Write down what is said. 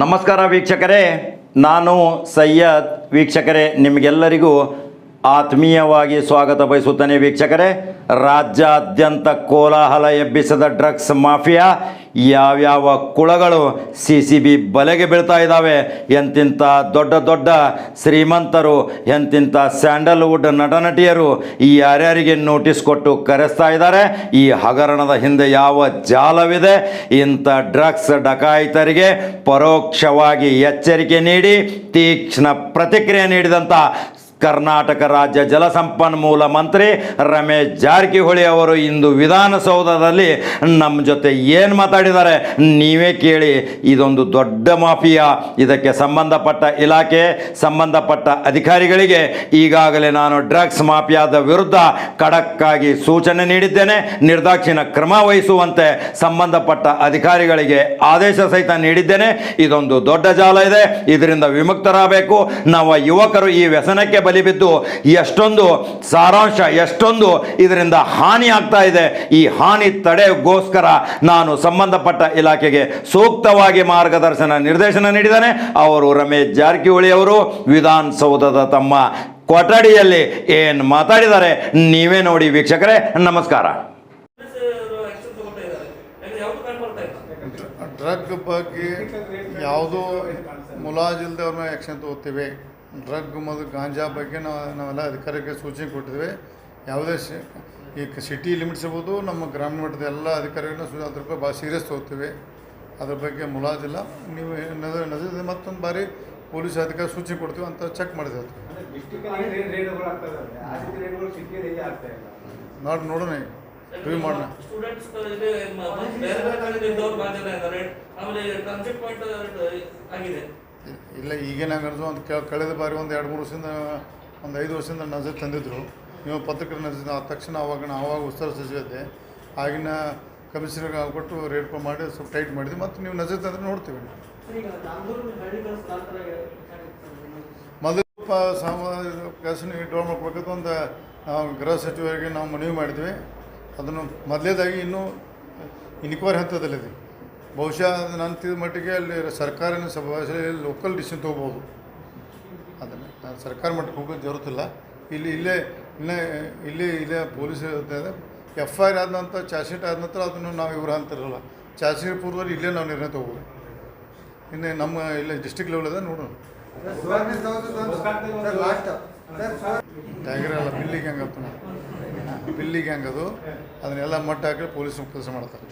ನಮಸ್ಕಾರ ವೀಕ್ಷಕರೇ ನಾನು ಸಯ್ಯದ್ ವೀಕ್ಷಕರೇ ನಿಮಗೆಲ್ಲರಿಗೂ ಆತ್ಮೀಯವಾಗಿ ಸ್ವಾಗತ ಬಯಸುತ್ತೇನೆ ವೀಕ್ಷಕರೇ. ರಾಜ್ಯಾದ್ಯಂತ ಕೋಲಾಹಲ ಎಬ್ಬಿಸಿದ ಡ್ರಗ್ಸ್ ಮಾಫಿಯಾ, ಯಾವ್ಯಾವ ಕುಳಗಳು ಸಿ ಸಿ ಬಿ ಬಲೆಗೆ ಬೀಳ್ತಾ ಇದ್ದಾವೆ ಎಂತಿಂಥ ದೊಡ್ಡ ದೊಡ್ಡ ಶ್ರೀಮಂತರು ಎಂತಿಂಥ ಸ್ಯಾಂಡಲ್ವುಡ್ ನಟನಟಿಯರು ಈ ಯಾರ್ಯಾರಿಗೆ ನೋಟಿಸ್ ಕೊಟ್ಟು ಕರೆಸ್ತಾ ಇದ್ದಾರೆ. ಈ ಹಗರಣದ ಹಿಂದೆ ಯಾವ ಜಾಲವಿದೆ? ಇಂಥ ಡ್ರಗ್ಸ್ ಡಕಾಯಿತರಿಗೆ ಪರೋಕ್ಷವಾಗಿ ಎಚ್ಚರಿಕೆ ನೀಡಿ, ತೀಕ್ಷ್ಣ ಪ್ರತಿಕ್ರಿಯೆ ನೀಡಿದಂಥ ಕರ್ನಾಟಕ ರಾಜ್ಯ ಜಲಸಂಪನ್ಮೂಲ ಮಂತ್ರಿ ರಮೇಶ್ ಜಾರಕಿಹೊಳಿ ಅವರು ಇಂದು ವಿಧಾನಸೌಧದಲ್ಲಿ ನಮ್ಮ ಜೊತೆ ಏನು ಮಾತಾಡಿದ್ದಾರೆ ನೀವೇ ಕೇಳಿ. ಇದೊಂದು ದೊಡ್ಡ ಮಾಫಿಯಾ. ಇದಕ್ಕೆ ಸಂಬಂಧಪಟ್ಟ ಇಲಾಖೆ, ಸಂಬಂಧಪಟ್ಟ ಅಧಿಕಾರಿಗಳಿಗೆ ಈಗಾಗಲೇ ನಾನು ಡ್ರಗ್ಸ್ ಮಾಫಿಯಾದ ವಿರುದ್ಧ ಖಡಕ್ಕಾಗಿ ಸೂಚನೆ ನೀಡಿದ್ದೇನೆ. ನಿರ್ದಾಕ್ಷಿಣ ಕ್ರಮ ವಹಿಸುವಂತೆ ಸಂಬಂಧಪಟ್ಟ ಅಧಿಕಾರಿಗಳಿಗೆ ಆದೇಶ ಸಹಿತ ನೀಡಿದ್ದೇನೆ. ಇದೊಂದು ದೊಡ್ಡ ಜಾಲ ಇದೆ. ಇದರಿಂದ ವಿಮುಕ್ತರಾಗಬೇಕು. ನಾವು ಯುವಕರು ಈ ವ್ಯಸನಕ್ಕೆ ಬಲಿಬಿದ್ದು ಎಷ್ಟೊಂದು ಸಾರಾಂಶ, ಎಷ್ಟೊಂದು ಇದರಿಂದ ಹಾನಿ ಆಗ್ತಾ ಇದೆ, ಈ ಹಾನಿ ತಡೆಗೋಸ್ಕರ ನಾನು ಸಂಬಂಧಪಟ್ಟ ಇಲಾಖೆಗೆ ಸೂಕ್ತವಾಗಿ ಮಾರ್ಗದರ್ಶನ, ನಿರ್ದೇಶನ ನೀಡಿದ್ದಾನೆ. ಅವರು ರಮೇಶ್ ಜಾರಕಿಹೊಳಿ ಅವರು, ವಿಧಾನಸೌಧದ ತಮ್ಮ ಕೊಠಡಿಯಲ್ಲಿ ಏನು ಮಾತಾಡಿದ್ದಾರೆ ನೀವೇ ನೋಡಿ ವೀಕ್ಷಕರೇ, ನಮಸ್ಕಾರ. ಡ್ರಗ್ ಬಗ್ಗೆ ಯಾವುದೋ ಮುಲಾಜಿಲ್ದವ್ರನ್ನ ಆ್ಯಕ್ಷನ್ ತಗೋತೀವಿ. ಡ್ರಗ್ ಮತ್ತು ಗಾಂಜಾ ಬಗ್ಗೆ ನಾವು, ನಾವೆಲ್ಲ ಅಧಿಕಾರಿಗೆ ಸೂಚನೆ ಕೊಟ್ಟಿದ್ವಿ. ಯಾವುದೇ ಶಿ, ಈ ಸಿಟಿ ಲಿಮಿಟ್ಸ್ ಇರ್ಬೋದು, ನಮ್ಮ ಗ್ರಾಮೀಣ ಮಟ್ಟದ ಎಲ್ಲ ಅಧಿಕಾರಿಗಳನ್ನ ಸು ಅದ್ರ ಬಗ್ಗೆ ಭಾಳ ಸೀರಿಯಸ್ ತೊಗೋತೀವಿ. ಅದ್ರ ಬಗ್ಗೆ ಮುಲಾಜಿಲ್ಲ ನೀವು ನಜರ್ ಮತ್ತೊಂದು ಬಾರಿ ಪೊಲೀಸ್ ಅಧಿಕಾರಿ ಸೂಚನೆ ಕೊಡ್ತೀವಿ ಅಂತ ಚೆಕ್ ಮಾಡಿದೆ ನೋಡಿ ನೋಡೋಣ ರಿವ್ಯೂ ಮಾಡೋಣ. ಸ್ಟೂಡೆಂಟ್ಸ್ ಇದೆ ಈಗೇನು ಹಂಗನ್ಸು ಇಲ್ಲ ಒಂದು ಕಳೆದ ಬಾರಿ ಒಂದು ಎರಡು, ಮೂರು ವರ್ಷದಿಂದ, ಒಂದು ಐದು ವರ್ಷದಿಂದ ನಜರ್ ತಂದಿದ್ರು. ನೀವು ಪತ್ರಿಕೆ ನಜರ್ ಆದ ತಕ್ಷಣ ಅವಾಗ ನಾವು ಆವಾಗ ಉತ್ತರ ಸಚಿವತೆ ಆಗಿನ ಕಮಿಷನರ್ಗೆ ಕೊಟ್ಟು ರೇಟ್ ಮಾಡಿ ಸ್ವಲ್ಪ ಟೈಟ್ ಮಾಡಿದ್ವಿ. ಮತ್ತು ನೀವು ನಜರ್ ತಂದ್ರೆ ನೋಡ್ತೀವಿ. ಮೊದಲು ಕೆಲಸ ಡ್ರಾ ಮಾಡ್ಕೊಬೇಕಂತ ಒಂದು ನಾವು ಗೃಹ ಸಚಿವರಿಗೆ ನಾವು ಮನವಿ ಮಾಡಿದ್ವಿ. ಅದನ್ನು ಮೊದಲೇದಾಗಿ ಇನ್ನೂ, ಇನ್ಕ್ವೈರಿ ಹಂತದಲ್ಲಿದೆ. ಬಹುಶಃ ನಾನು ನನ್ನ ತಿಳಿದ ಮಟ್ಟಿಗೆ ಅಲ್ಲಿ ಸರ್ಕಾರನ ಸಭಾ ಲೋಕಲ್ ಡಿಸಿಷನ್ ತೊಗೋಬೋದು ಅದನ್ನು. ನಾನು ಸರ್ಕಾರ ಮಟ್ಟಕ್ಕೆ ಹೋಗೋದು ಜರುತ್ತಿಲ್ಲ ಇಲ್ಲಿ ಇಲ್ಲೇ ಇಲ್ಲೇ, ಇಲ್ಲಿ ಇಲ್ಲೇ ಪೊಲೀಸ್ ಇರುತ್ತೆ ಎಫ್ ಐ ಆರ್ ಆದ ನಂತರ ಚಾರ್ಜ್ ಶೀಟ್ ಆದ ನಂತರ ಅದನ್ನು ನಾವು ಇವ್ರು ಅಂತಿರಲ್ಲ ಚಾರ್ಜ್ ಶೀಟ್ ಪೂರ್ವದಲ್ಲಿ ಇಲ್ಲೇ ನಾವು ನಿರ್ಣಯ ತೊಗೋಬೋದು ಇನ್ನೇ ನಮ್ಮ ಇಲ್ಲೇ ಡಿಸ್ಟಿಕ್ ಲೆವೆಲ್ ಅದ ನೋಡೋಣ. ಟೈಗರ್ ಗ್ಯಾಂಗ್ ಬಿಲ್ಲಿಗೆ ಬಿಲ್ಲಿ ಬಿಲ್ಲಿಗೆ ಅದು. ಅದನ್ನೆಲ್ಲ ಮಟ್ಟ ಹಾಕಿ ಪೊಲೀಸ್ ಕೆಲಸ ಮಾಡ್ತಾರೆ.